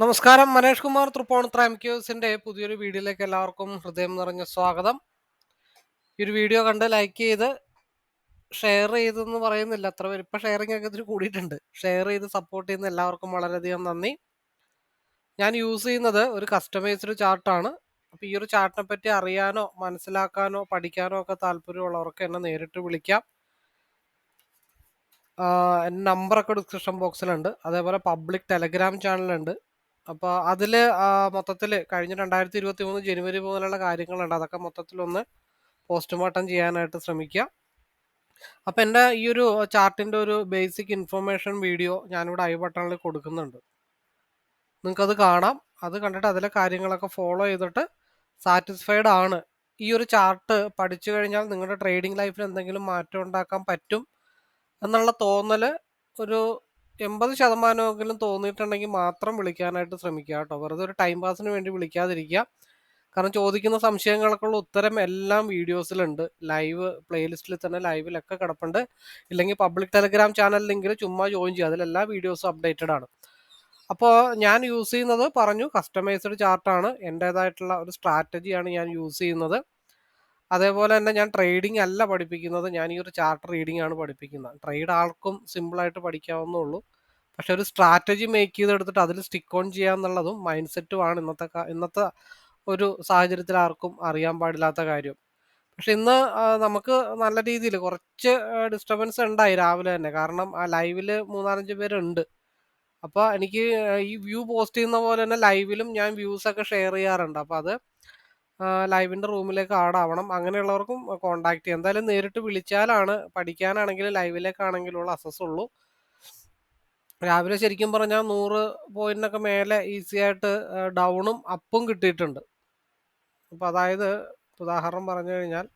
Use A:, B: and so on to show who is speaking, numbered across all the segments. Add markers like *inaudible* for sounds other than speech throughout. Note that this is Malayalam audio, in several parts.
A: നമസ്കാരം മനേഷ് കുമാർ തൃപ്പോണത്ര എം ക്യൂസിന്റെ പുതിയൊരു വീഡിയോയിലേക്ക് എല്ലാവർക്കും ഹൃദയം നിറഞ്ഞ സ്വാഗതം. ഈ ഒരു വീഡിയോ കണ്ട് ലൈക്ക് ചെയ്ത് ഷെയർ ചെയ്തെന്ന് പറയുന്നില്ല അത്ര പേര്. ഇപ്പൊ ഷെയറിംഗ് ഒക്കെ ഇതിൽ കൂടിയിട്ടുണ്ട്. ഷെയർ ചെയ്ത് സപ്പോർട്ട് ചെയ്യുന്ന എല്ലാവർക്കും വളരെയധികം നന്ദി. ഞാൻ യൂസ് ചെയ്യുന്നത് ഒരു കസ്റ്റമൈസ്ഡ് ചാർട്ടാണ് അപ്പോൾ ഈ ഒരു ചാർട്ടിനെ പറ്റി അറിയാനോ മനസ്സിലാക്കാനോ പഠിക്കാനോ ഒക്കെ താല്പര്യമുള്ളവർക്ക് എന്നെ നേരിട്ട് വിളിക്കാം. നമ്പറൊക്കെ ഡിസ്ക്രിപ്ഷൻ ബോക്സിലുണ്ട് അതേപോലെ പബ്ലിക് ടെലഗ്രാം ചാനലുണ്ട് അപ്പോൾ അതിൽ മൊത്തത്തിൽ കഴിഞ്ഞ രണ്ടായിരത്തി ഇരുപത്തി മൂന്ന് ജനുവരി മുതലുള്ള കാര്യങ്ങളുണ്ട്. അതൊക്കെ മൊത്തത്തിലൊന്ന് പോസ്റ്റ്മോർട്ടം ചെയ്യാനായിട്ട് ശ്രമിക്കുക അപ്പൊ എന്റെ ഈ ഒരു ചാർട്ടിന്റെ ഒരു ബേസിക് ഇൻഫർമേഷൻ വീഡിയോ ഞാനിവിടെ ഐ ബട്ടണിൽ കൊടുക്കുന്നുണ്ട്. നിങ്ങൾക്കത് കാണാം. അത് കണ്ടിട്ട് അതിലെ കാര്യങ്ങളൊക്കെ ഫോളോ ചെയ്തിട്ട് സാറ്റിസ്ഫൈഡ് ആണ്. ഈ ഒരു ചാർട്ട് പഠിച്ചു കഴിഞ്ഞാൽ നിങ്ങളുടെ ട്രേഡിംഗ് ലൈഫിൽ എന്തെങ്കിലും മാറ്റം ഉണ്ടാക്കാൻ പറ്റും എന്നുള്ള തോന്നൽ ഒരു എൺപത് ശതമാനമെങ്കിലും തോന്നിയിട്ടുണ്ടെങ്കിൽ മാത്രം വിളിക്കാനായിട്ട് ശ്രമിക്കുക കേട്ടോ. വെറുതെ ഒരു ടൈം പാസിന് വേണ്ടി വിളിക്കാതിരിക്കുക. കാരണം ചോദിക്കുന്ന സംശയങ്ങൾക്കുള്ള ഉത്തരം എല്ലാം വീഡിയോസിലുണ്ട്. ലൈവ് പ്ലേലിസ്റ്റിൽ തന്നെ ലൈവിലൊക്കെ കിടപ്പുണ്ട്. ഇല്ലെങ്കിൽ പബ്ലിക് ടെലഗ്രാം ചാനൽ ലിങ്കിൽ ചുമ്മാ ജോയിൻ ചെയ്യുക. അതിലെല്ലാ വീഡിയോസും അപ്ഡേറ്റഡ് ആണ്. അപ്പോൾ ഞാൻ യൂസ് ചെയ്യുന്നത് പറഞ്ഞു കസ്റ്റമൈസ്ഡ് ചാർട്ടാണ് എന്റേതായിട്ടുള്ള ഒരു സ്ട്രാറ്റജിയാണ് ഞാൻ യൂസ് ചെയ്യുന്നത്. അതേപോലെ തന്നെ ഞാൻ ട്രേഡിംഗ് അല്ല പഠിപ്പിക്കുന്നത്. ഞാൻ ഈ ഒരു ചാർട്ട് റീഡിംഗ് ആണ് പഠിപ്പിക്കുന്നത്. ട്രേഡ് ആൾക്കും സിമ്പിളായിട്ട് പഠിക്കാവുന്നേ ഉള്ളൂ. പക്ഷെ ഒരു സ്ട്രാറ്റജി മേക്ക് ചെയ്തെടുത്തിട്ട് അതിൽ സ്റ്റിക്ക് ഓൺ ചെയ്യാന്നുള്ളതും മൈൻഡ് സെറ്റും ആണ് ഇന്നത്തെ ഇന്നത്തെ ഒരു സാഹചര്യത്തിൽ ആർക്കും അറിയാൻ പാടില്ലാത്ത കാര്യം. പക്ഷെ ഇന്ന് നമുക്ക് നല്ല രീതിയിൽ കുറച്ച് ഡിസ്റ്റർബൻസ് ഉണ്ടായി രാവിലെ തന്നെ. കാരണം ആ ലൈവിൽ മൂന്നാലഞ്ച് പേരുണ്ട്. അപ്പോൾ എനിക്ക് ഈ വ്യൂ പോസ്റ്റ് ചെയ്യുന്ന പോലെ തന്നെ ലൈവിലും ഞാൻ വ്യൂസ് ഒക്കെ ഷെയർ ചെയ്യാറുണ്ട്. അപ്പോൾ അത് ലൈവിന്റെ റൂമിലേക്ക് ആഡ് ആവണം അങ്ങനെയുള്ളവർക്കും കോണ്ടാക്ട് ചെയ്യാം. എന്തായാലും നേരിട്ട് വിളിച്ചാലാണ് പഠിക്കാനാണെങ്കിൽ ലൈവിലേക്കാണെങ്കിലുള്ള ഉള്ളൂ രാവിലെ ശരിക്കും പറഞ്ഞാൽ നൂറ് പോയിന്റിനൊക്കെ മേലെ ഈസി ആയിട്ട് ഡൗണും അപ്പും കിട്ടിയിട്ടുണ്ട്. അപ്പോൾ അതായത് ഉദാഹരണം പറഞ്ഞു കഴിഞ്ഞാൽ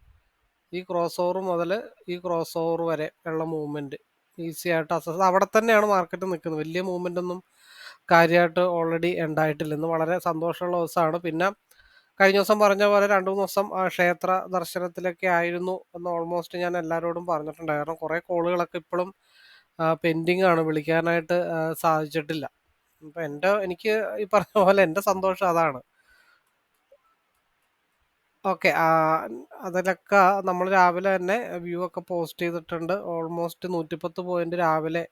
A: ഈ ക്രോസ് ഓവർ മുതൽ ഈ ക്രോസ് ഓവർ വരെ ഉള്ള മൂവ്മെന്റ് ഈസി ആയിട്ട് അസസ് അവിടെ തന്നെയാണ് മാർക്കറ്റ് നിൽക്കുന്നത് വലിയ മൂവ്മെന്റ് ഒന്നും കാര്യമായിട്ട് ഓൾറെഡി ഉണ്ടായിട്ടില്ല. ഇന്ന് വളരെ സന്തോഷമുള്ള ദിവസമാണ്. പിന്നെ കഴിഞ്ഞ ദിവസം പറഞ്ഞ പോലെ രണ്ടു മൂന്ന് ദിവസം ക്ഷേത്ര ദർശനത്തിലൊക്കെ ആയിരുന്നു എന്ന് ഓൾമോസ്റ്റ് ഞാൻ എല്ലാവരോടും പറഞ്ഞിട്ടുണ്ട്. കാരണം കുറേ കോളുകളൊക്കെ ഇപ്പോഴും പെൻഡിങ് ആണ്. വിളിക്കാനായിട്ട് സാധിച്ചിട്ടില്ല. അപ്പം എന്റെ എനിക്ക് ഈ പറഞ്ഞ പോലെ എന്റെ സന്തോഷം അതാണ്. ഓക്കെ അതിലൊക്കെ നമ്മൾ രാവിലെ തന്നെ വ്യൂ ഒക്കെ പോസ്റ്റ് ചെയ്തിട്ടുണ്ട്. ഓൾമോസ്റ്റ് നൂറ്റിപ്പത്ത് പോയിന്റ് രാവിലെ.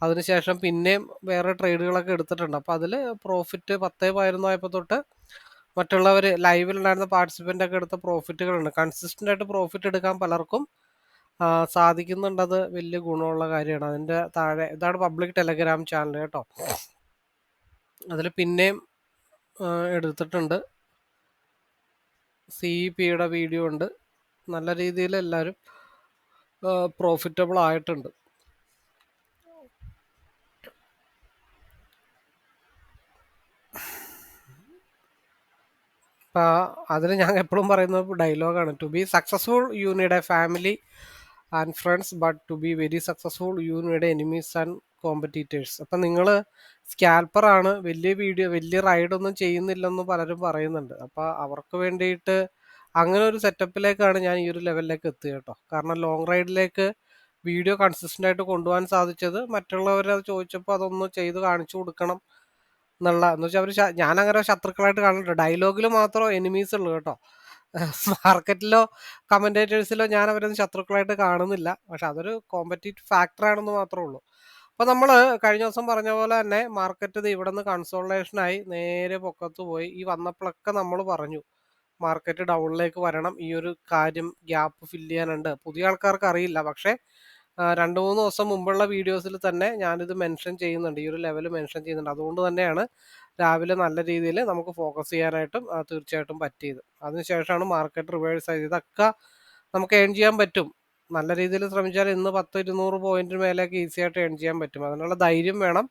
A: അതിനുശേഷം പിന്നെയും വേറെ ട്രേഡുകളൊക്കെ എടുത്തിട്ടുണ്ട്. അപ്പോൾ അതിൽ പ്രോഫിറ്റ് പത്തേ പതിനൊന്നായപ്പോൾ തൊട്ട് മറ്റുള്ളവർ ലൈവിലുണ്ടായിരുന്ന പാർട്ടിസിപ്പന്റ് ഒക്കെ എടുത്ത പ്രോഫിറ്റുകളുണ്ട് കൺസിസ്റ്റന്റ് ആയിട്ട് പ്രോഫിറ്റ് എടുക്കാൻ പലർക്കും സാധിക്കുന്നുണ്ടത് വലിയ ഗുണമുള്ള കാര്യമാണ്. അതിന്റെ താഴെ ഇതാണ് പബ്ലിക് ടെലഗ്രാം ചാനൽ കേട്ടോ. അതിൽ പിന്നെയും എടുത്തിട്ടുണ്ട്. സി ഇ പിയുടെ വീഡിയോ ഉണ്ട്. നല്ല രീതിയിൽ എല്ലാവരും പ്രോഫിറ്റബിൾ ആയിട്ടുണ്ട്. അതിന് ഞാൻ എപ്പോഴും പറയുന്ന ഡയലോഗാണ്. To be successful you need a family and friends but to be very successful you need enemies and competitors അപ്പം നിങ്ങൾ സ്കാൽപ്പറാണ് വലിയ വീഡിയോ വലിയ റൈഡൊന്നും ചെയ്യുന്നില്ലെന്ന് പലരും പറയുന്നുണ്ട്. അപ്പോൾ അവർക്ക് വേണ്ടിയിട്ട് അങ്ങനെ ഒരു സെറ്റപ്പിലേക്കാണ് ഞാൻ ഈ ഒരു ലെവലിലേക്ക് എത്തുക കേട്ടോ. കാരണം ലോങ് റൈഡിലേക്ക് വീഡിയോ കൺസിസ്റ്റന്റ് ആയിട്ട് കൊണ്ടുപോകാൻ സാധിച്ചത് മറ്റുള്ളവരത് ചോദിച്ചപ്പോൾ അതൊന്ന് ചെയ്ത് കാണിച്ചു കൊടുക്കണം. എന്നുള്ള എന്ന് വെച്ചാൽ അവർ ഞാൻ അങ്ങനെ ശത്രുക്കളായിട്ട് കാണുന്നുണ്ട് ഡയലോഗിൽ മാത്രം എനിമീസ് ഉള്ളൂ കേട്ടോ. *laughs* മാർക്കറ്റിലോ കമന്റേറ്റേഴ്സിലോ ഞാൻ അവരൊന്നും ശത്രുക്കളായിട്ട് കാണുന്നില്ല. പക്ഷെ അതൊരു കോമ്പറ്റീറ്റീവ് ഫാക്ടറാണെന്ന് മാത്രമേ ഉള്ളൂ. അപ്പോൾ നമ്മൾ കഴിഞ്ഞ ദിവസം പറഞ്ഞ പോലെ തന്നെ മാർക്കറ്റ് ഇത് ഇവിടെ നിന്ന് കൺസോൾട്ടേഷനായി നേരെ പൊക്കത്ത് പോയി. ഈ വന്നപ്പോഴൊക്കെ നമ്മൾ പറഞ്ഞു മാർക്കറ്റ് ഡൗണിലേക്ക് വരണം. ഈ ഒരു കാര്യം ഗ്യാപ്പ് ഫില്ല് ചെയ്യാനുണ്ട്. പുതിയ ആൾക്കാർക്ക് അറിയില്ല. പക്ഷേ രണ്ട് മൂന്ന് ദിവസം മുമ്പുള്ള വീഡിയോസിൽ തന്നെ ഞാനിത് മെൻഷൻ ചെയ്യുന്നുണ്ട്. ഈ ഒരു ലെവൽ മെൻഷൻ ചെയ്യുന്നുണ്ട്. അതുകൊണ്ട് തന്നെയാണ് രാവിലെ നല്ല രീതിയിൽ നമുക്ക് ഫോക്കസ് ചെയ്യാനായിട്ടും തീർച്ചയായിട്ടും പറ്റിയത്. അതിനുശേഷമാണ് മാർക്കറ്റ് റിവേഴ്സ് ആയത്. ഇതൊക്കെ നമുക്ക് ഏൺ ചെയ്യാൻ പറ്റും. നല്ല രീതിയിൽ ശ്രമിച്ചാൽ ഇന്ന് പത്ത് ഇരുന്നൂറ് പോയിന്റിന് മേലേക്ക് ഈസി ആയിട്ട് ഏൺ ചെയ്യാൻ പറ്റും. അതിനുള്ള ധൈര്യം വേണം.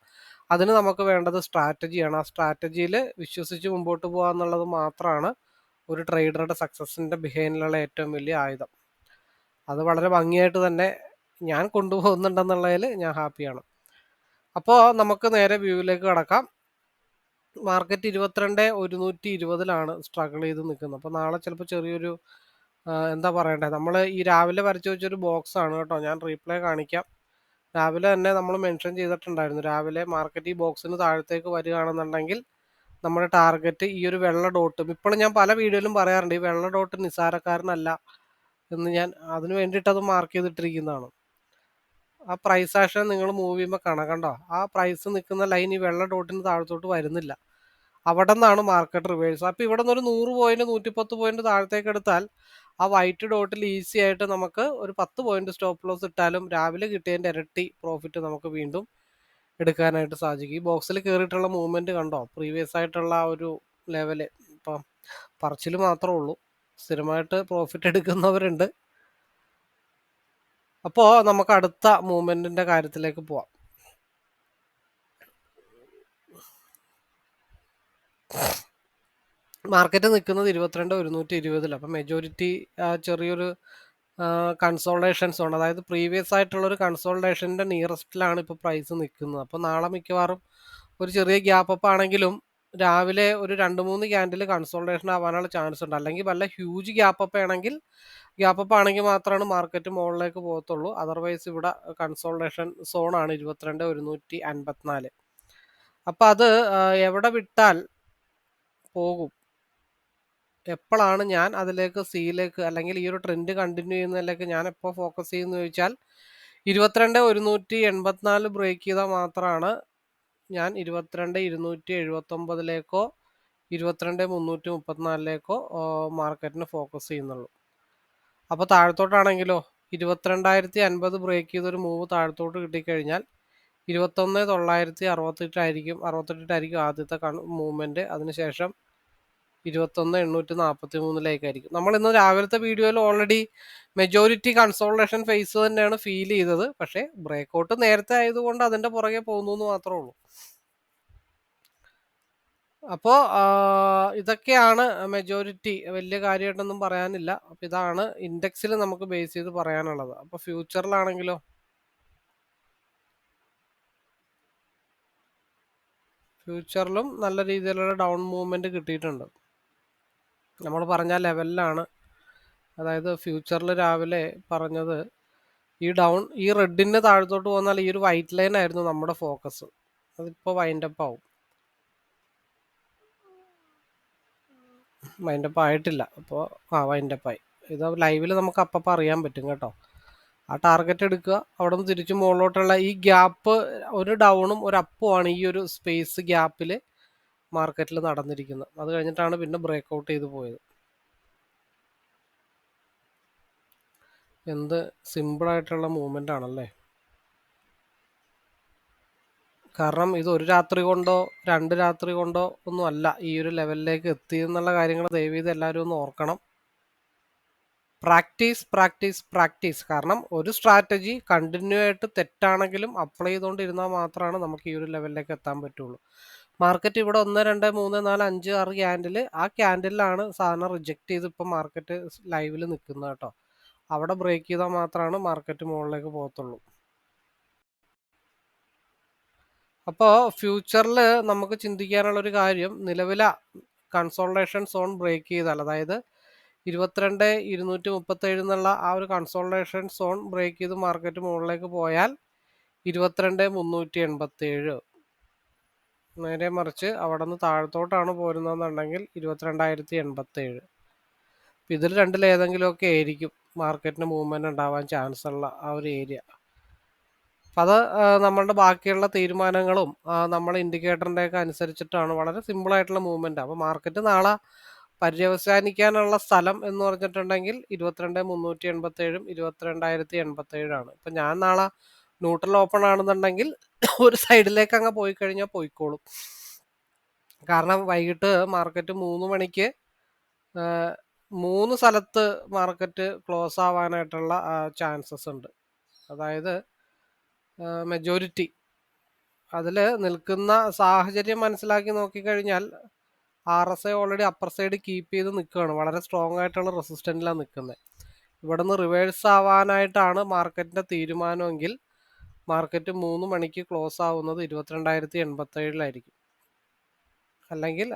A: അതിന് നമുക്ക് വേണ്ടത് സ്ട്രാറ്റജിയാണ് ആ സ്ട്രാറ്റജിയിൽ വിശ്വസിച്ച് മുമ്പോട്ട് പോകുക എന്നുള്ളത് മാത്രമാണ് ഒരു ട്രേഡറുടെ സക്സസിന്റെ ബിഹൈൻഡിലുള്ള ഏറ്റവും വലിയ ആയുധം. അത് വളരെ ഭംഗിയായിട്ട് തന്നെ ഞാൻ കൊണ്ടുപോകുന്നുണ്ടെന്നുള്ളതിൽ ഞാൻ ഹാപ്പിയാണ്. അപ്പോൾ നമുക്ക് നേരെ വ്യൂവിലേക്ക് കടക്കാം. മാർക്കറ്റ് ഇരുപത്തിരണ്ട് ഒരുന്നൂറ്റി ഇരുപതിലാണ് സ്ട്രഗിൾ ചെയ്ത് നിൽക്കുന്നത്. അപ്പോൾ നാളെ ചിലപ്പോൾ ചെറിയൊരു എന്താ പറയണ്ടേ? നമ്മൾ ഈ രാവിലെ വരച്ചു വെച്ചൊരു ബോക്സ് ആണ് കേട്ടോ. ഞാൻ റീപ്ലേ കാണിക്കാം. രാവിലെ തന്നെ നമ്മൾ മെൻഷൻ ചെയ്തിട്ടുണ്ടായിരുന്നു. രാവിലെ മാർക്കറ്റ് ഈ ബോക്സിന് താഴത്തേക്ക് വരികയാണെന്നുണ്ടെങ്കിൽ നമ്മുടെ ടാർഗറ്റ് ഈ ഒരു വെള്ള ഡോട്ടും. ഇപ്പോഴും ഞാൻ പല വീഡിയോയിലും പറയാറുണ്ട് ഈ വെള്ള ഡോട്ട് നിസ്സാരക്കാരനല്ല എന്ന് ഞാൻ അതിന് വേണ്ടിയിട്ട് അത് മാർക്ക് ചെയ്തിട്ടിരിക്കുന്നതാണ്. ആ പ്രൈസ് ആക്ഷൻ നിങ്ങൾ മൂവ് ചെയ്യുമ്പോൾ കാണാം. കണ്ടോ? ആ പ്രൈസ് നിൽക്കുന്ന ലൈൻ ഈ വെള്ള ഡോട്ടിന് താഴത്തോട്ട് വരുന്നില്ല. അവിടെ നിന്നാണ് മാർക്കറ്റ് റിവേഴ്സ് അപ്പോൾ ഇവിടെ നിന്ന് ഒരു നൂറ് പോയിന്റ് നൂറ്റിപ്പത്ത് പോയിന്റ് താഴത്തേക്ക് എടുത്താൽ ആ വൈറ്റ് ഡോട്ടിൽ ഈസി ആയിട്ട് നമുക്ക് ഒരു പത്ത് പോയിന്റ് സ്റ്റോപ്പ് ലോസ് ഇട്ടാലും രാവിലെ കിട്ടിയതിന്റെ ഇരട്ടി പ്രോഫിറ്റ് നമുക്ക് വീണ്ടും എടുക്കാനായിട്ട് സാധിക്കും. ഈ ബോക്സിൽ കയറിയിട്ടുള്ള മൂവ്മെന്റ് കണ്ടോ? പ്രീവിയസ് ആയിട്ടുള്ള ഒരു ലെവൽ ഇപ്പം പറച്ചിൽ മാത്രമേ ഉള്ളൂ. സ്ഥിരമായിട്ട് പ്രോഫിറ്റ് എടുക്കുന്നവരുണ്ട്. അപ്പോൾ നമുക്ക് അടുത്ത മൂവ്മെന്റിന്റെ കാര്യത്തിലേക്ക് പോവാം. മാർക്കറ്റ് നിൽക്കുന്നത് ഇരുപത്തിരണ്ട് ഒരുന്നൂറ്റി ഇരുപതിൽ അപ്പം മെജോറിറ്റി ചെറിയൊരു കൺസോൾട്ടേഷൻസ് ഉണ്ട് അതായത് പ്രീവിയസ് ആയിട്ടുള്ള ഒരു കൺസോൾട്ടേഷന്റെ നിയറസ്റ്റിലാണ് ഇപ്പോൾ പ്രൈസ് നിൽക്കുന്നത് അപ്പോൾ നാളെ മിക്കവാറും ഒരു ചെറിയ ഗ്യാപ്പ് അപ്പ് ആണെങ്കിലും രാവിലെ ഒരു രണ്ട് മൂന്ന് ക്യാൻഡിൽ കൺസോൾട്ടേഷൻ ആവാനുള്ള ചാൻസ് ഉണ്ട്. അല്ലെങ്കിൽ വല്ല ഹ്യൂജ് ഗ്യാപ്പ് അപ്പ് ആണെങ്കിൽ ഗ്യാപ്പ് അപ്പ് ആണെങ്കിൽ മാത്രമാണ് മാർക്കറ്റ് മുകളിലേക്ക് പോകത്തുള്ളൂ. അതർവൈസ് ഇവിടെ സോണാണ് ഇരുപത്തിരണ്ട് ഒരുന്നൂറ്റി അൻപത്തിനാല്. അപ്പം അത് എവിടെ വിട്ടാൽ പോകും. എപ്പോഴാണ് ഞാൻ അതിലേക്ക് സീയിലേക്ക് അല്ലെങ്കിൽ ഈ ഒരു ട്രെൻഡ് കണ്ടിന്യൂ ചെയ്യുന്നതിലേക്ക് ഞാൻ എപ്പോൾ ഫോക്കസ് ചെയ്യുന്നു ചോദിച്ചാൽ ഇരുപത്തിരണ്ട് ഒരുന്നൂറ്റി എൺപത്തിനാല് ബ്രേക്ക് ചെയ്താൽ മാത്രമാണ് ഞാൻ ഇരുപത്തിരണ്ട് ഇരുന്നൂറ്റി എഴുപത്തൊമ്പതിലേക്കോ ഇരുപത്തിരണ്ട് മുന്നൂറ്റി മുപ്പത്തിനാലിലേക്കോ മാർക്കറ്റിന് ഫോക്കസ് ചെയ്യുന്നുള്ളൂ. അപ്പോൾ താഴത്തോട്ടാണെങ്കിലോ ഇരുപത്തിരണ്ടായിരത്തി അൻപത് ബ്രേക്ക് ചെയ്തൊരു മൂവ് താഴത്തോട്ട് കിട്ടിക്കഴിഞ്ഞാൽ ഇരുപത്തൊന്ന് തൊള്ളായിരത്തി അറുപത്തെട്ടായിരിക്കും അറുപത്തെട്ടായിരിക്കും ആദ്യത്തെ മൂവ്മെന്റ് അതിനുശേഷം ഇരുപത്തൊന്ന് എണ്ണൂറ്റി നാൽപ്പത്തി മൂന്നിലേക്കായിരിക്കും നമ്മൾ ഇന്ന് രാവിലത്തെ വീഡിയോയിൽ ഓൾറെഡി മെജോറിറ്റി കൺസോൾട്ടേഷൻ ഫേസ് തന്നെയാണ് ഫീൽ ചെയ്തത്. പക്ഷേ ബ്രേക്ക് ഔട്ട് നേരത്തെ ആയതുകൊണ്ട് അതിന്റെ പുറകെ പോകുന്നു എന്ന് മാത്രമേ ഉള്ളൂ. അപ്പോൾ ഇതൊക്കെയാണ് മെജോറിറ്റി വലിയ കാര്യമായിട്ടൊന്നും പറയാനില്ല. അപ്പോൾ ഇതാണ് ഇൻഡെക്സിൽ നമുക്ക് ബേസ് ചെയ്ത് പറയാനുള്ളത്. അപ്പോൾ ഫ്യൂച്ചറിലാണെങ്കിലോ ഫ്യൂച്ചറിലും നല്ല രീതിയിലുള്ള ഡൗൺ മൂവ്മെന്റ് കിട്ടിയിട്ടുണ്ട്. നമ്മൾ പറഞ്ഞ ലെവലിലാണ്. അതായത് ഫ്യൂച്ചറിൽ രാവിലെ പറഞ്ഞത് ഈ ഡൗൺ ഈ റെഡിന് താഴത്തോട്ട് പോകുന്നാൽ ഈ ഒരു വൈറ്റ് ലൈൻ ആയിരുന്നു നമ്മുടെ ഫോക്കസ്. അതിപ്പോൾ വൈൻഡപ്പ് ആവും. വൈൻഡപ്പ് ആയിട്ടില്ല. അപ്പോൾ ആ വൈൻഡപ്പ് ആയി. ഇത് ലൈവിൽ നമുക്ക് അപ്പം അറിയാൻ പറ്റും കേട്ടോ. ആ ടാർഗറ്റ് എടുക്കുക. അവിടെ നിന്ന് തിരിച്ച് മുകളിലോട്ടുള്ള ഈ ഗ്യാപ്പ് ഒരു ഡൗണും ഒരു അപ്പുമാണ് ഈ ഒരു സ്പേസ് ഗ്യാപ്പിൽ മാർക്കറ്റിൽ നടന്നിരിക്കുന്നത്. അത് കഴിഞ്ഞിട്ടാണ് പിന്നെ ബ്രേക്ക് ഔട്ട് ചെയ്ത് പോയത്. എന്ത് സിമ്പിളായിട്ടുള്ള മൂവ്മെന്റ് ആണല്ലേ കാരണം ഇത് ഒരു രാത്രി കൊണ്ടോ രണ്ട് രാത്രി കൊണ്ടോ ഒന്നും അല്ല. ഈ ഒരു ലെവലിലേക്ക് എത്തി എന്നുള്ള കാര്യങ്ങൾ ദയവീത് എല്ലാവരും ഒന്ന് ഓർക്കണം. Practice practice practice. കാരണം ഒരു സ്ട്രാറ്റജി കണ്ടിന്യൂ ആയിട്ട് തെറ്റാണെങ്കിലും അപ്ലൈ ചെയ്തുകൊണ്ടിരുന്നാൽ മാത്രമാണ് നമുക്ക് ഈ ഒരു ലെവലിലേക്ക് എത്താൻ പറ്റുള്ളൂ. മാർക്കറ്റ് ഇവിടെ ഒന്ന് രണ്ട് മൂന്ന് നാല് അഞ്ച് ആറ് ക്യാൻഡിൽ ആ ക്യാൻഡിലാണ് സാധനം റിജക്റ്റ് ചെയ്ത് ഇപ്പം മാർക്കറ്റ് ലൈവിൽ നിൽക്കുന്നത് കേട്ടോ. അവിടെ ബ്രേക്ക് ചെയ്താൽ മാത്രമാണ് മാർക്കറ്റ് മുകളിലേക്ക് പോകത്തുള്ളൂ. അപ്പോൾ ഫ്യൂച്ചറിൽ നമുക്ക് ചിന്തിക്കാനുള്ളൊരു കാര്യം നിലവിലെ കൺസോൾട്ടേഷൻ സോൺ ബ്രേക്ക് ചെയ്താൽ അതായത് ഇരുപത്തിരണ്ട് ഇരുന്നൂറ്റി മുപ്പത്തേഴ് എന്നുള്ള ആ ഒരു കൺസോൾട്ടേഷൻ സോൺ ബ്രേക്ക് ചെയ്ത് മാർക്കറ്റ് മുകളിലേക്ക് പോയാൽ ഇരുപത്തിരണ്ട് മുന്നൂറ്റി എൺപത്തേഴ് നേരെ മറിച്ച് അവിടെ നിന്ന് താഴത്തോട്ടാണ് പോരുന്നതെന്നുണ്ടെങ്കിൽ ഇരുപത്തിരണ്ടായിരത്തി എൺപത്തേഴ് ഇതിൽ രണ്ടിലേതെങ്കിലുമൊക്കെ ആയിരിക്കും മാർക്കറ്റിന് മൂവ്മെന്റ് ഉണ്ടാവാൻ ചാൻസ് ഉള്ള ആ ഒരു ഏരിയ. അത് നമ്മളുടെ ബാക്കിയുള്ള തീരുമാനങ്ങളും നമ്മുടെ ഇൻഡിക്കേറ്ററിന്റെയൊക്കെ അനുസരിച്ചിട്ടാണ് വളരെ സിമ്പിളായിട്ടുള്ള മൂവ്മെന്റ് അപ്പോൾ മാർക്കറ്റ് നാളെ പര്യവസാനിക്കാനുള്ള സ്ഥലം എന്ന് പറഞ്ഞിട്ടുണ്ടെങ്കിൽ ഇരുപത്തിരണ്ട് മുന്നൂറ്റി എൺപത്തേഴും ഇരുപത്തിരണ്ടായിരത്തി എൺപത്തേഴാണ് ഇപ്പം ഞാൻ നാളെ ന്യൂട്രൽ ഓപ്പൺ ആണെന്നുണ്ടെങ്കിൽ ഒരു സൈഡിലേക്ക് അങ്ങ് പോയി കഴിഞ്ഞാൽ പോയിക്കോളും. കാരണം വൈകിട്ട് മാർക്കറ്റ് മൂന്ന് മണിക്ക് മൂന്ന് സ്ഥലത്ത് മാർക്കറ്റ് ക്ലോസ് ആവാനായിട്ടുള്ള ചാൻസസ് ഉണ്ട്. അതായത് മെജോറിറ്റി അതിൽ നിൽക്കുന്ന സാഹചര്യം മനസ്സിലാക്കി നോക്കിക്കഴിഞ്ഞാൽ R S I already upper side keep ചെയ്ത് നിൽക്കുകയാണ് വളരെ സ്ട്രോങ് ആയിട്ടുള്ള റെസിസ്റ്റന്റിലാണ് നിൽക്കുന്നത് ഇവിടുന്ന് റിവേഴ്സ് ആവാനായിട്ടാണ് മാർക്കറ്റിന്റെ തീരുമാനമെങ്കിൽ മാർക്കറ്റ് മൂന്ന് മണിക്ക് ക്ലോസ് ആവുന്നത് ഇരുപത്തിരണ്ടായിരത്തി എൺപത്തേഴിലായിരിക്കും അല്ലെങ്കിൽ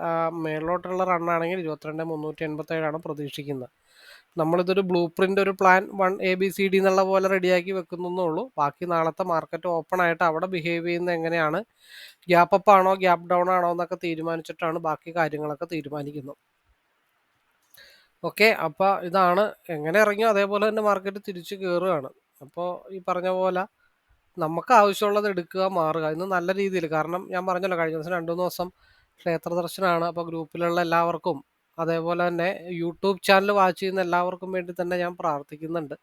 A: മേളിലോട്ടുള്ള റണ്ണാണെങ്കിൽ ഇരുപത്തിരണ്ട് മുന്നൂറ്റി എൺപത്തേഴാണ് പ്രതീക്ഷിക്കുന്നത്. നമ്മളിതൊരു ബ്ലൂ പ്രിന്റ് ഒരു plan one A B C D എന്നുള്ള പോലെ റെഡിയാക്കി വെക്കുന്നേ ഉള്ളൂ. ബാക്കി നാളത്തെ മാർക്കറ്റ് ഓപ്പൺ ആയിട്ട് അവിടെ ബിഹേവ് ചെയ്യുന്നത് എങ്ങനെയാണ്? ഗ്യാപ്പ് അപ്പ് ആണോ ഗ്യാപ്പ് ഡൗൺ ആണോ എന്നൊക്കെ തീരുമാനിച്ചിട്ടാണ് ബാക്കി കാര്യങ്ങളൊക്കെ തീരുമാനിക്കുന്നത്. ഓക്കെ അപ്പോൾ ഇതാണ് എങ്ങനെ ഇറങ്ങിയോ? അതേപോലെ തന്നെ മാർക്കറ്റ് തിരിച്ചു കയറുകയാണ്. അപ്പോൾ ഈ പറഞ്ഞ പോലെ നമുക്ക് ആവശ്യമുള്ളത് എടുക്കുക മാറുക. ഇന്ന് നല്ല രീതിയിൽ. കാരണം ഞാൻ പറഞ്ഞല്ലോ കഴിഞ്ഞ ദിവസം രണ്ടു മൂന്ന് ദിവസം ക്ഷേത്ര ദർശനമാണ്. അപ്പോൾ ഗ്രൂപ്പിലുള്ള എല്ലാവർക്കും അതേപോലെ തന്നെ യൂട്യൂബ് ചാനൽ വാച്ച് ചെയ്യുന്ന എല്ലാവർക്കും വേണ്ടി തന്നെ ഞാൻ പ്രാർത്ഥിക്കുന്നുണ്ട്.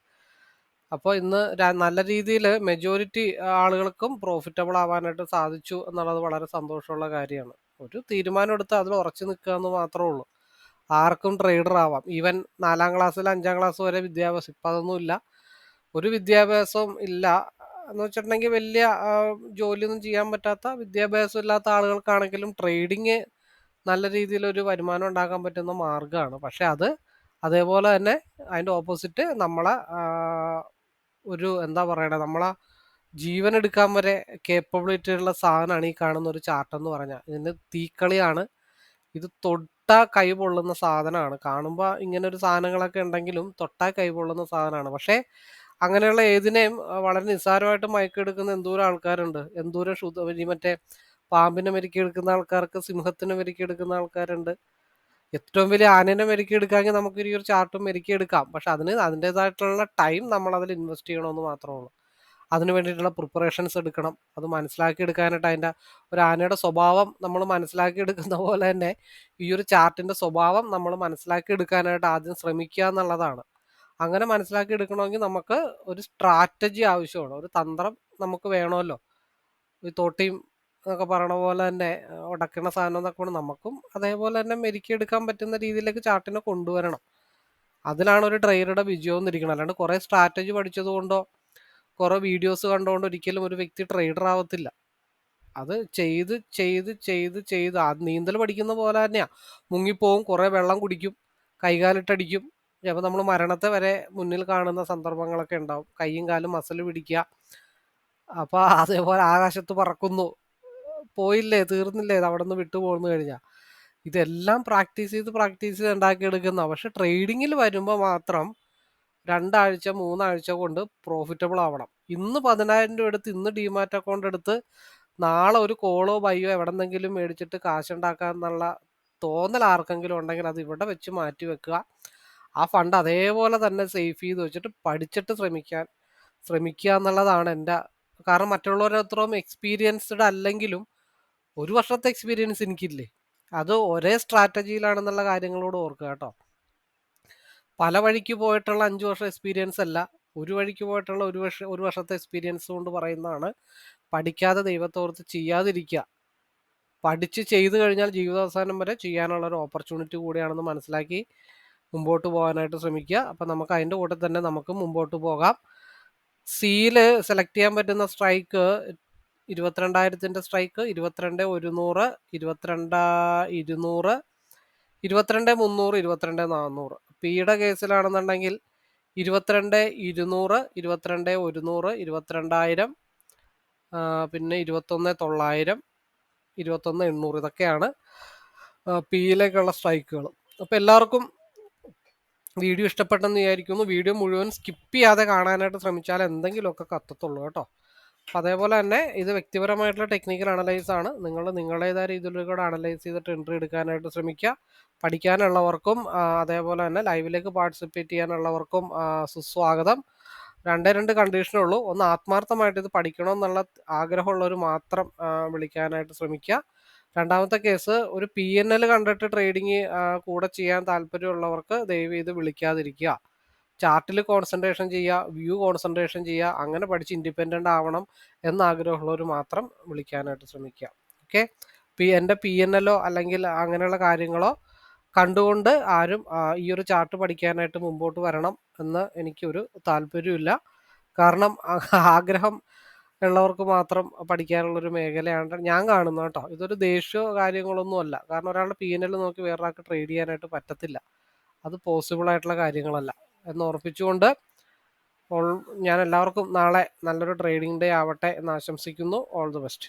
A: അപ്പോൾ ഇന്ന് നല്ല രീതിയിൽ മെജോറിറ്റി ആളുകൾക്കും പ്രോഫിറ്റബിൾ ആവാനായിട്ട് സാധിച്ചു എന്നുള്ളത് വളരെ സന്തോഷമുള്ള കാര്യമാണ്. ഒരു തീരുമാനം എടുത്ത് അതിൽ ഉറച്ചു നിൽക്കുക എന്ന് മാത്രമേ ഉള്ളൂ. ആർക്കും ട്രേഡർ ആവാം. ഈവൻ നാലാം ക്ലാസ്സിൽ അഞ്ചാം ക്ലാസ് വരെ വിദ്യാഭ്യാസം ഇപ്പം അതൊന്നുമില്ല. ഒരു വിദ്യാഭ്യാസവും ഇല്ല. എന്ന് വെച്ചിട്ടുണ്ടെങ്കിൽ വലിയ ജോലിയൊന്നും ചെയ്യാൻ പറ്റാത്ത വിദ്യാഭ്യാസം ഇല്ലാത്ത ആളുകൾക്കാണെങ്കിലും ട്രേഡിങ് നല്ല രീതിയിലൊരു വരുമാനം ഉണ്ടാക്കാൻ പറ്റുന്ന മാർഗമാണ്. പക്ഷെ അത് അതേപോലെ തന്നെ അതിന്റെ ഓപ്പോസിറ്റ് നമ്മളെ ഒരു എന്താ പറയണേ നമ്മളെ ജീവൻ എടുക്കാൻ വരെ കേപ്പബിലിറ്റി ഉള്ള സാധനമാണ് ഈ കാണുന്ന ഒരു ചാർട്ട് എന്ന് പറഞ്ഞാൽ. ഇതിന് തീക്കളിയാണ്. ഇത് തൊട്ടാ കൈ പൊള്ളുന്ന സാധനമാണ്. കാണുമ്പോൾ ഇങ്ങനെ ഒരു സാധനങ്ങളൊക്കെ ഉണ്ടെങ്കിലും തൊട്ടാ കൈ പൊള്ളുന്ന സാധനമാണ്. പക്ഷേ അങ്ങനെയുള്ള ഏതിനെയും വളരെ നിസ്സാരമായിട്ട് മയക്കെടുക്കുന്ന എന്തോരം ആൾക്കാരുണ്ട്. എന്തോരം ശുദ്ധ ഈ മറ്റേ പാമ്പിനെ മെരുക്കിയെടുക്കുന്ന ആൾക്കാർക്ക് സിംഹത്തിനെ മെരുക്കിയെടുക്കുന്ന ആൾക്കാരുണ്ട്. ഏറ്റവും വലിയ ആനേനെ മെരുക്കിയെടുക്കാമെങ്കിൽ നമുക്ക് ഈ ഒരു ചാർട്ടും മെരുക്കിയെടുക്കാം പക്ഷെ അതിന് അതിന്റെതായിട്ടുള്ള ടൈം നമ്മൾ അതിൽ ഇൻവെസ്റ്റ് ചെയ്യണമെന്ന് മാത്രമേ ഉള്ളൂ. അതിന് വേണ്ടിയിട്ടുള്ള പ്രിപ്പറേഷൻസ് എടുക്കണം. അത് മനസ്സിലാക്കി എടുക്കാനായിട്ട് അതിന്റെ ഒരു ആനയുടെ സ്വഭാവം നമ്മൾ മനസ്സിലാക്കി എടുക്കുന്ന പോലെ തന്നെ ഈ ഒരു ചാർട്ടിന്റെ സ്വഭാവം നമ്മൾ മനസ്സിലാക്കി എടുക്കാനായിട്ട് ആദ്യം ശ്രമിക്കുക എന്നുള്ളതാണ്. അങ്ങനെ മനസ്സിലാക്കി എടുക്കണമെങ്കിൽ നമുക്ക് ഒരു സ്ട്രാറ്റജി ആവശ്യമാണ്. ഒരു തന്ത്രം നമുക്ക് വേണമല്ലോ. ഈ തോട്ടിയും എന്നൊക്കെ പറയണ പോലെ തന്നെ ഉടക്കണ സാധനം എന്നൊക്കെ നമുക്കും അതേപോലെ തന്നെ മെരുക്കിയെടുക്കാൻ പറ്റുന്ന രീതിയിലേക്ക് ചാർട്ടിനെ കൊണ്ടുവരണം. അതിലാണ് ഒരു ട്രെയിനറുടെ വിജയം എന്നിരിക്കണം അല്ലാണ്ട് കുറേ സ്ട്രാറ്റജി പഠിച്ചത് കൊണ്ടോ കുറേ വീഡിയോസ് കണ്ടുകൊണ്ട് ഒരിക്കലും ഒരു വ്യക്തി ട്രേഡർ ആവത്തില്ല. അത് ചെയ്ത് ചെയ്ത് ചെയ്ത് ചെയ്ത് നീന്തൽ പഠിക്കുന്ന പോലെ തന്നെയാ. മുങ്ങിപ്പോവും കുറേ വെള്ളം കുടിക്കും കൈകാലിട്ടടിക്കും ചിലപ്പോൾ നമ്മൾ മരണത്തെ വരെ മുന്നിൽ കാണുന്ന സന്ദർഭങ്ങളൊക്കെ ഉണ്ടാവും. കൈയും കാലും മസിൽ പിടിക്കുക. അപ്പോൾ അതേപോലെ ആകാശത്ത് പറക്കുന്നു. പോയില്ലേ? തീർന്നില്ലേ? അവിടെ നിന്ന് വിട്ടു പോന്നു കഴിഞ്ഞാൽ ഇതെല്ലാം പ്രാക്ടീസ് ചെയ്ത് പ്രാക്ടീസ് ചെയ്ത് ഉണ്ടാക്കിയെടുക്കുന്ന. പക്ഷെ ട്രേഡിങ്ങിൽ വരുമ്പോൾ മാത്രം രണ്ടാഴ്ച മൂന്നാഴ്ച കൊണ്ട് പ്രോഫിറ്റബിൾ ആവണം. ഇന്ന് പതിനായിരം രൂപ എടുത്ത് ഇന്ന് ഡിമാറ്റ് അക്കൗണ്ട് എടുത്ത് നാളെ ഒരു കോളോ ബയ്യോ എവിടെന്നെങ്കിലും മേടിച്ചിട്ട് കാശുണ്ടാക്കാന്നുള്ള തോന്നൽ ആർക്കെങ്കിലും ഉണ്ടെങ്കിൽ അത് ഇവിടെ വെച്ച് മാറ്റി വെക്കുക. ആ ഫണ്ട് അതേപോലെ തന്നെ സേഫ് ചെയ്ത് വെച്ചിട്ട് പഠിച്ചിട്ട് ശ്രമിക്കാൻ ശ്രമിക്കുക എന്നുള്ളതാണ് എന്റെ കാരണം മറ്റുള്ളവരത്രയും എക്സ്പീരിയൻസ്ഡ് അല്ലെങ്കിലും ഒരു വർഷത്തെ എക്സ്പീരിയൻസ് എനിക്കില്ലേ? അത് ഒരേ സ്ട്രാറ്റജിയിലാണെന്നുള്ള കാര്യങ്ങളോട് ഓർക്കുക കേട്ടോ. പല വഴിക്ക് പോയിട്ടുള്ള അഞ്ച് വർഷം എക്സ്പീരിയൻസ് അല്ല ഒരു വഴിക്ക് പോയിട്ടുള്ള ഒരു വർഷം ഒരു വർഷത്തെ എക്സ്പീരിയൻസ് കൊണ്ട് പറയുന്നതാണ് പഠിക്കാതെ ദൈവത്തോർത്ത് ചെയ്യാതിരിക്കുക. പഠിച്ച് ചെയ്തു കഴിഞ്ഞാൽ ജീവിതാവസാനം വരെ ചെയ്യാനുള്ള ഒരു ഓപ്പർച്യൂണിറ്റി കൂടിയാണെന്ന് മനസ്സിലാക്കി മുമ്പോട്ട് പോകാനായിട്ട് ശ്രമിക്കുക. അപ്പം നമുക്ക് അതിന്റെ കൂടെ തന്നെ നമുക്ക് മുമ്പോട്ട് പോകാം. സിയിൽ സെലക്ട് ചെയ്യാൻ പറ്റുന്ന സ്ട്രൈക്ക് ഇരുപത്തിരണ്ടായിരത്തിന്റെ സ്ട്രൈക്ക് ഇരുപത്തിരണ്ട് ഒരുന്നൂറ് ഇരുപത്തിരണ്ട് ഇരുന്നൂറ് ഇരുപത്തിരണ്ട് മുന്നൂറ് ഇരുപത്തിരണ്ട് നാന്നൂറ്. പിയുടെ കേസിലാണെന്നുണ്ടെങ്കിൽ ഇരുപത്തിരണ്ട് ഇരുന്നൂറ് ഇരുപത്തിരണ്ട് ഒരുന്നൂറ് ഇരുപത്തിരണ്ടായിരം പിന്നെ ഇരുപത്തൊന്ന് തൊള്ളായിരം ഇരുപത്തൊന്ന് എണ്ണൂറ് ഇതൊക്കെയാണ് പിയിലേക്കുള്ള സ്ട്രൈക്കുകൾ അപ്പോൾ എല്ലാവർക്കും വീഡിയോ ഇഷ്ടപ്പെട്ടെന്ന് വിചാരിക്കുന്നു. വീഡിയോ മുഴുവൻ സ്കിപ്പ് ചെയ്യാതെ കാണാനായിട്ട് ശ്രമിച്ചാൽ എന്തെങ്കിലുമൊക്കെ കത്തത്തുള്ളൂ കേട്ടോ. അപ്പോൾ അതേപോലെ തന്നെ ഇത് വ്യക്തിപരമായിട്ടുള്ള ടെക്നിക്കൽ അനലൈസ് ആണ്. നിങ്ങൾ നിങ്ങളുടേതായ രീതിയിലൂടെ അനലൈസ് ചെയ്തിട്ട് എൻട്രി എടുക്കാനായിട്ട് ശ്രമിക്കുക. പഠിക്കാനുള്ളവർക്കും അതേപോലെ തന്നെ ലൈവിലേക്ക് പാർട്ടിസിപ്പേറ്റ് ചെയ്യാനുള്ളവർക്കും സുസ്വാഗതം. രണ്ടേ രണ്ട് കണ്ടീഷനേ ഉള്ളൂ. ഒന്ന് ആത്മാർത്ഥമായിട്ട് ഇത് പഠിക്കണമെന്നുള്ള ആഗ്രഹമുള്ളവർ മാത്രം വിളിക്കാനായിട്ട് ശ്രമിക്കുക. രണ്ടാമത്തെ കേസ് ഒരു പി എൻ എൽ കണ്ടിട്ട് ട്രേഡിങ് കൂടെ ചെയ്യാൻ താല്പര്യമുള്ളവർക്ക് ദയവ് ചെയ്ത് വിളിക്കാതിരിക്കുക. ചാർട്ടിൽ കോൺസെൻട്രേഷൻ ചെയ്യുക വ്യൂ കോൺസെൻട്രേഷൻ ചെയ്യുക അങ്ങനെ പഠിച്ച് ഇൻഡിപെൻഡന്റ് ആവണം എന്നാഗ്രഹമുള്ളവർ മാത്രം വിളിക്കാനായിട്ട് ശ്രമിക്കുക. ഓക്കെ പി എന്റെ പി എൻ എല്ലോ അല്ലെങ്കിൽ അങ്ങനെയുള്ള കാര്യങ്ങളോ കണ്ടുകൊണ്ട് ആരും ഈ ഒരു ചാർട്ട് പഠിക്കാനായിട്ട് മുമ്പോട്ട് വരണം എന്ന് എനിക്കൊരു താല്പര്യമില്ല കാരണം ആഗ്രഹം ഉള്ളവർക്ക് മാത്രം പഠിക്കാനുള്ളൊരു മേഖലയാണ് ഞാൻ കാണുന്നത് കേട്ടോ. ഇതൊരു ദേഷ്യമോ കാര്യങ്ങളൊന്നും അല്ല. കാരണം ഒരാളുടെ പി എൻ എൽ നോക്കി വേറൊരാൾക്ക് ട്രേഡ് ചെയ്യാനായിട്ട് പറ്റത്തില്ല. അത് പോസിബിൾ ആയിട്ടുള്ള കാര്യങ്ങളല്ല. എന്ന് ഓർപ്പിച്ചുകൊണ്ട് ഞാൻ എല്ലാവർക്കും നാളെ നല്ലൊരു ട്രേഡിംഗ് ഡേ ആവട്ടെ എന്ന് ആശംസിക്കുന്നു. All the best